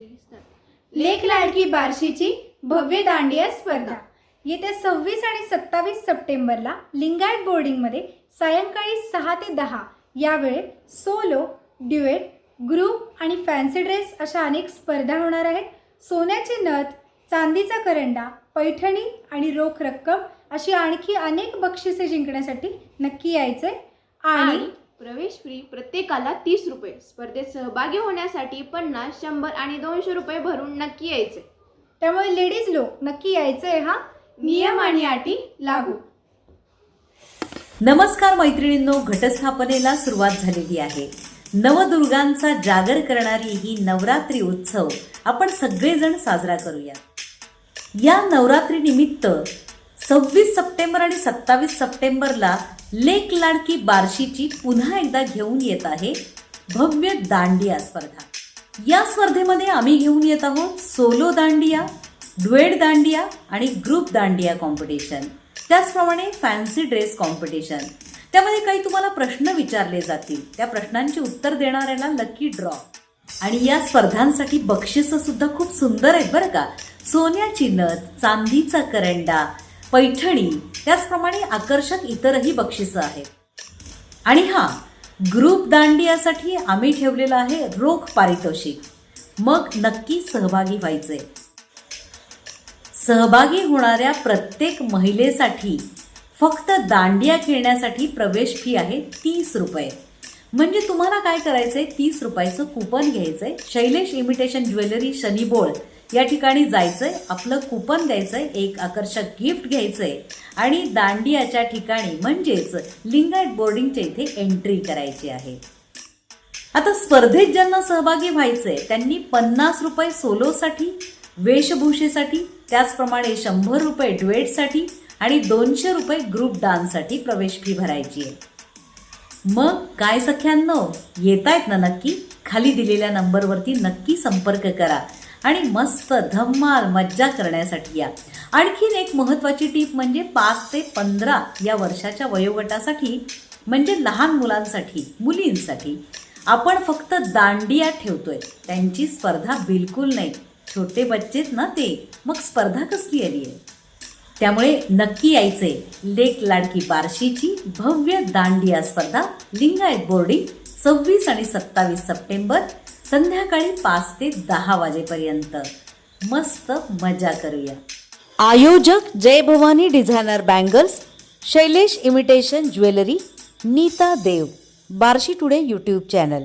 लेख लाडकी बार्शीची भव्य दांडिया स्पर्धा. येत्या सव्वीस आणि सत्तावीस सप्टेंबरला लिंगायत बोर्डिंगमध्ये सायंकाळी सहा ते दहा या वेळेत सोलो ड्युएट ग्रुप आणि फॅन्सी ड्रेस अशा अनेक स्पर्धा होणार आहेत. सोन्याचे नथ चांदीचा करंडा पैठणी आणि रोख रक्कम अशी आणखी अनेक बक्षिसे जिंकण्यासाठी नक्की यायचे आणि आणि प्रवेश फ्री प्रत्येकाला तीस रुपये. स्पर्धेत सहभागी होण्यासाठी पन्नास शंभर आणि दोनशे रुपये भरून नक्की यायचे. त्यामुळे लेडीज लोक नक्की यायचंय हा नियम आणि अटी लागू. नमस्कार मैत्रिणींनो घटस्थापनेला सुरुवात झालेली आहे. नवदुर्गांचा जागर करणारी ही नवरात्री उत्सव आपण सगळेजण साजरा करूया. या नवरात्री निमित्त सव्वीस सप्टेंबर आणि सत्तावीस सप्टेंबरला लेक लाडकी बार्शीची पुन्हा एकदा घेऊन येत आहे भव्य दांडिया स्पर्धा. या स्पर्धेमध्ये आम्ही घेऊन येत आहोत सोलो दांडिया ड्वेड दांडिया आणि ग्रुप दांडिया कॉम्पिटिशन. त्याचप्रमाणे फॅन्सी ड्रेस कॉम्पिटिशन. त्यामध्ये काही तुम्हाला प्रश्न विचारले जातील. त्या प्रश्नांची उत्तर देणाऱ्याला लकी ड्रॉ आणि या स्पर्धांसाठी बक्षिसं सुद्धा खूप सुंदर आहेत बरं का. सोन्याची नथ चांदीचा करंडा पैठणी त्याचप्रमाणे आकर्षक इतरही बक्षिसं आहेत. आणि हा ग्रुप दांडियासाठी आम्ही ठेवलेला आहे रोख पारितोषिक. मग नक्की सहभागी व्हायचे सहभागी होणाऱ्या प्रत्येक महिलेसाठी फक्त दांडिया खेळण्यासाठी प्रवेश फी आहे तीस रुपये. म्हणजे तुम्हाला काय करायचंय? तीस रुपयाचं कुपन घ्यायचंय. शैलेश इमिटेशन ज्वेलरी शनिबोळ या ठिकाणी जायचंय. आपलं कुपन द्यायचंय. एक आकर्षक गिफ्ट घ्यायचंय. आणि दांडियाच्या ठिकाणी म्हणजेच लिंगायत बोर्डिंगच्या इथे एंट्री करायची आहे. आता स्पर्धेत ज्यांना सहभागी व्हायचंय त्यांनी पन्नास रुपये सोलोसाठी वेशभूषेसाठी त्याचप्रमाणे शंभर रुपये ड्वेटसाठी आणि दोनशे रुपये ग्रुप डान्ससाठी प्रवेश फी भरायची आहे. मग काय सख्यांनो? येत आहेत ना नक्की? खाली दिलेल्या नंबरवरती नक्की संपर्क करा. आणि मस्त धम्माल मज्जा करण्यासाठी या. आणखीन एक महत्त्वाची टीप म्हणजे पाच ते पंधरा या वर्षाच्या वयोगटासाठी म्हणजे लहान मुलांसाठी मुलींसाठी आपण फक्त दांडिया ठेवतोय. त्यांची स्पर्धा बिलकुल नाही. छोटे बच्चेत ना ते? मग स्पर्धा कसली आली आहे? त्यामुळे नक्की यायचे लेक लाडकी बार्शीची भव्य दांडिया स्पर्धा लिंगायत बोर्डिंग सव्वीस आणि सत्तावीस सप्टेंबर संध्याकाळी पाच ते दहा वाजेपर्यंत. मस्त मजा करूया. आयोजक Jai Bhavani designer bangles Shailesh imitation jewellery Nita Dev Barshi today YouTube channel.